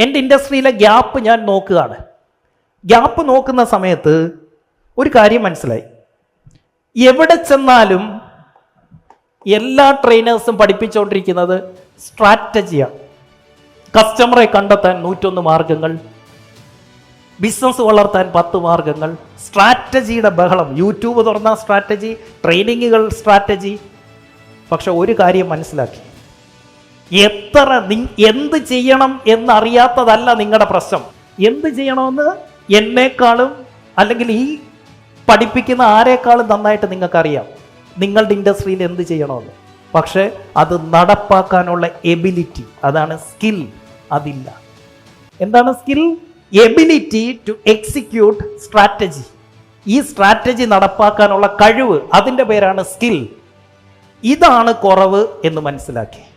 എന്റെ ഇൻഡസ്ട്രിയിലെ ഗ്യാപ്പ് ഞാൻ നോക്കുകയാണ്. ഗ്യാപ്പ് നോക്കുന്ന സമയത്ത് ഒരു കാര്യം മനസ്സിലായി. എവിടെ ചെന്നാലും എല്ലാ ട്രെയിനേഴ്സും പഠിപ്പിച്ചുകൊണ്ടിരിക്കുന്നത് സ്ട്രാറ്റജിയാണ്. കസ്റ്റമറെ കണ്ടെത്താൻ നൂറ്റൊന്ന് മാർഗങ്ങൾ ബിസിനസ് വളർത്താൻ പത്ത് മാർഗങ്ങൾ സ്ട്രാറ്റജിയുടെ ബഹളം യൂട്യൂബ് തുറന്ന സ്ട്രാറ്റജി ട്രെയിനിങ്ങുകൾ സ്ട്രാറ്റജി. പക്ഷെ ഒരു കാര്യം മനസ്സിലാക്കി. എത്ര എന്ത് ചെയ്യണം എന്നറിയാത്തതല്ല നിങ്ങളുടെ പ്രശ്നം. എന്ത് ചെയ്യണമെന്ന് എന്നേക്കാളും അല്ലെങ്കിൽ ഈ പഠിപ്പിക്കുന്ന ആരെക്കാളും നന്നായിട്ട് നിങ്ങൾക്കറിയാം. നിങ്ങളുടെ ഇൻഡസ്ട്രിയിൽ എന്ത് ചെയ്യണമെന്ന്. പക്ഷെ അത് നടപ്പാക്കാനുള്ള എബിലിറ്റി അതാണ് സ്കിൽ അതില്ല. എന്താണ് skill? Ability to execute strategy. ഈ സ്ട്രാറ്റജി നടപ്പാക്കാനുള്ള കഴിവ് അതിന്റെ പേരാണ് സ്കിൽ. ഇതാണ് കുറവ് എന്ന് മനസ്സിലാക്കി.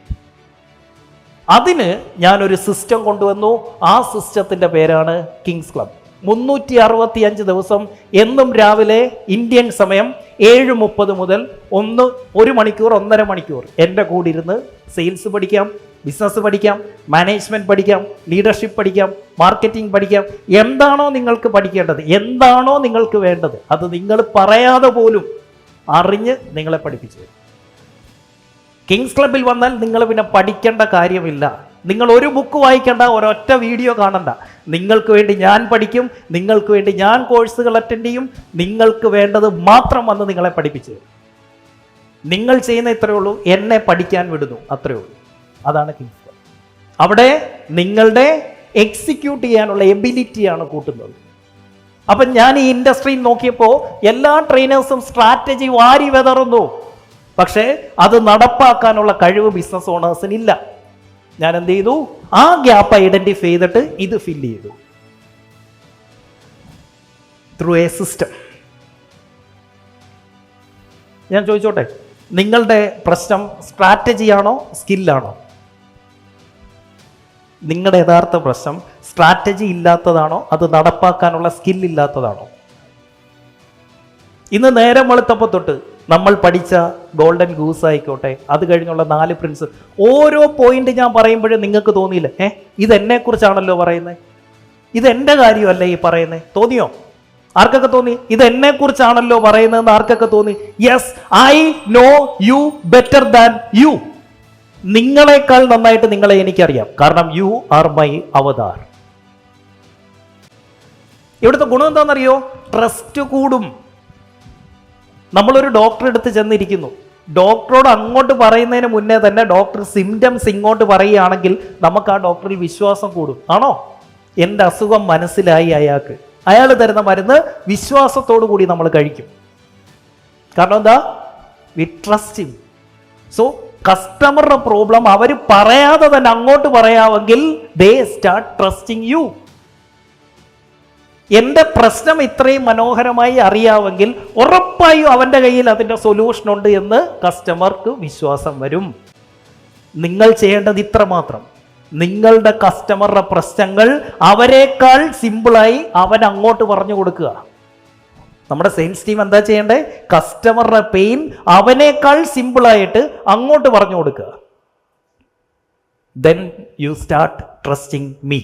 അതിന് ഞാനൊരു സിസ്റ്റം കൊണ്ടുവന്നു. ആ സിസ്റ്റത്തിന്റെ പേരാണ് കിങ്സ് ക്ലബ് മുന്നൂറ്റി അറുപത്തി അഞ്ച് ദിവസം എന്നും രാവിലെ ഇന്ത്യൻ സമയം ഏഴ് മുപ്പത് മുതൽ ഒന്ന് ഒരു മണിക്കൂർ ഒന്നര മണിക്കൂർ. എന്റെ കൂടെ ഇരുന്ന് സെയിൽസ് പഠിക്കാം ബിസിനസ് പഠിക്കാം മാനേജ്മെന്റ് പഠിക്കാം ലീഡർഷിപ്പ് പഠിക്കാം മാർക്കറ്റിംഗ് പഠിക്കാം. എന്താണോ നിങ്ങൾക്ക് പഠിക്കേണ്ടത് എന്താണോ നിങ്ങൾക്ക് വേണ്ടത് അത് നിങ്ങൾ പറയാതെ പോലും അറിഞ്ഞ് നിങ്ങളെ പഠിപ്പിച്ചു കിങ്സ് ക്ലബിൽ വന്നാൽ നിങ്ങൾ പിന്നെ പഠിക്കേണ്ട കാര്യമില്ല. നിങ്ങൾ ഒരു ബുക്ക് വായിക്കേണ്ട ഒരൊറ്റ വീഡിയോ കാണണ്ട. നിങ്ങൾക്ക് വേണ്ടി ഞാൻ പഠിക്കും നിങ്ങൾക്ക് വേണ്ടി ഞാൻ കോഴ്സുകൾ അറ്റൻഡ് ചെയ്യും നിങ്ങൾക്ക് വേണ്ടത് മാത്രം വന്ന് നിങ്ങളെ പഠിപ്പിച്ചു നിങ്ങൾ ചെയ്യുന്ന ഇത്രയേ ഉള്ളൂ എന്നെ പഠിക്കാൻ വിടുന്നു അത്രയേ ഉള്ളൂ. അതാണ് കിങ്സ് ക്ലബ് അവിടെ നിങ്ങളുടെ എക്സിക്യൂട്ട് ചെയ്യാനുള്ള എബിലിറ്റിയാണ് കൂട്ടുന്നത്. അപ്പം ഞാൻ ഈ ഇൻഡസ്ട്രിയിൽ നോക്കിയപ്പോൾ എല്ലാ ട്രെയിനേഴ്സും സ്ട്രാറ്റജി വാരി വെതറുന്നു. പക്ഷേ അത് നടപ്പാക്കാനുള്ള കഴിവ് ബിസിനസ് ഓണേഴ്സിന് ഇല്ല. ഞാൻ എന്ത് ചെയ്തു? ആ ഗ്യാപ്പ് ഐഡന്റിഫൈ ചെയ്തിട്ട് ഇത് ഫില്ല് ചെയ്തു. ത്രൂ എ സിസ്റ്റം ഞാൻ ചോദിച്ചോട്ടെ നിങ്ങളുടെ പ്രശ്നം സ്ട്രാറ്റജിയാണോ സ്കില്ലാണോ നിങ്ങളുടെ യഥാർത്ഥ പ്രശ്നം സ്ട്രാറ്റജി ഇല്ലാത്തതാണോ അത് നടപ്പാക്കാനുള്ള സ്കില്ലില്ലാത്തതാണോ ഇന്ന് നേരം വെളുത്തപ്പോൾ തൊട്ട് നമ്മൾ പഠിച്ച ഗോൾഡൻ ഗൂസ് ആയിക്കോട്ടെ അത് കഴിഞ്ഞുള്ള നാല് പ്രിൻസ് ഓരോ പോയിന്റ് ഞാൻ പറയുമ്പോഴും നിങ്ങൾക്ക് തോന്നിയില്ല? ഏ ഇത് എന്നെ കുറിച്ചാണല്ലോ പറയുന്നത് ഇത് എന്റെ കാര്യമല്ലേ ഈ പറയുന്നത് തോന്നിയോ? ആർക്കൊക്കെ തോന്നി? ഇത് എന്നെ കുറിച്ചാണല്ലോ പറയുന്നതെന്ന് ആർക്കൊക്കെ തോന്നി? Yes I know you better than you നിങ്ങളെക്കാൾ നന്നായിട്ട് നിങ്ങളെ എനിക്കറിയാം. കാരണം യു ആർ മൈ അവതാർ. ഇവിടുത്തെ ഗുണം എന്താണെന്നറിയോ? ട്രസ്റ്റ് കൂടും. നമ്മളൊരു ഡോക്ടറെ അടുത്ത് ചെന്നിരിക്കുന്നു. ഡോക്ടറോട് അങ്ങോട്ട് പറയുന്നതിന് മുന്നേ തന്നെ ഡോക്ടർ സിംറ്റംസ് ഇങ്ങോട്ട് പറയുകയാണെങ്കിൽ നമുക്ക് ആ ഡോക്ടറിൽ വിശ്വാസം കൂടും. ആണോ? എന്റെ അസുഖം മനസ്സിലായി അയാൾക്ക്. അയാൾ തരുന്ന മരുന്ന് വിശ്വാസത്തോടു കൂടി നമ്മൾ കഴിക്കും. കാരണം എന്താ? വി ട്രസ്റ്റ് സോ കസ്റ്റമറുടെ പ്രോബ്ലം അവർ പറയാതെ തന്നെ അങ്ങോട്ട് പറയാമെങ്കിൽ ദേ സ്റ്റാർട്ട് ട്രസ്റ്റിങ് യു എന്റെ പ്രശ്നം ഇത്രയും മനോഹരമായി അറിയാമെങ്കിൽ ഉറപ്പായും അവന്റെ കയ്യിൽ അതിന്റെ സൊല്യൂഷൻ ഉണ്ട് എന്ന് കസ്റ്റമർക്ക് വിശ്വാസം വരും. നിങ്ങൾ ചെയ്യേണ്ടത് ഇത്ര മാത്രം. നിങ്ങളുടെ കസ്റ്റമറുടെ പ്രശ്നങ്ങൾ അവരെക്കാൾ സിമ്പിളായി അവൻ അങ്ങോട്ട് പറഞ്ഞു കൊടുക്കുക. നമ്മുടെ സെയിൽസ് ടീം എന്താ ചെയ്യേണ്ടത് കസ്റ്റമറുടെ പെയിൻ അവനേക്കാൾ സിമ്പിളായിട്ട് അങ്ങോട്ട് പറഞ്ഞു കൊടുക്കുക. Then you start trusting me